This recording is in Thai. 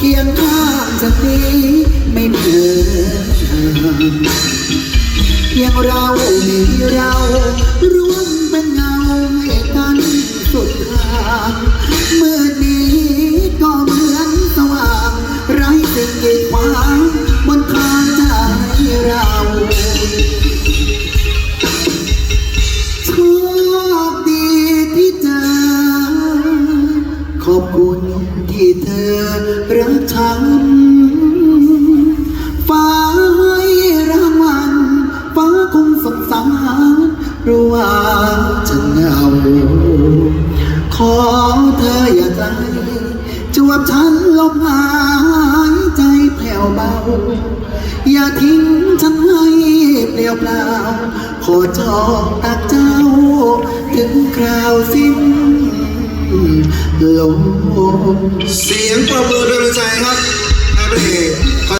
เคียงข้างจะตีไม่เกินห่างเพียงเรามีเราร่วม อบคุณที่เธอรักฉันฟ้าให้รางวัลฟ้าคงสงสารรู้ว่าฉันเหงาขอเธออย่าไกลจวบฉันลมหายใจแผ่วเบา อย่าทิ้งฉันให้เปลี่ยวเปล่า ขอจองตักเจ้า ถึงคราวสิ้น ลมเสียงประเมินเป็นใจ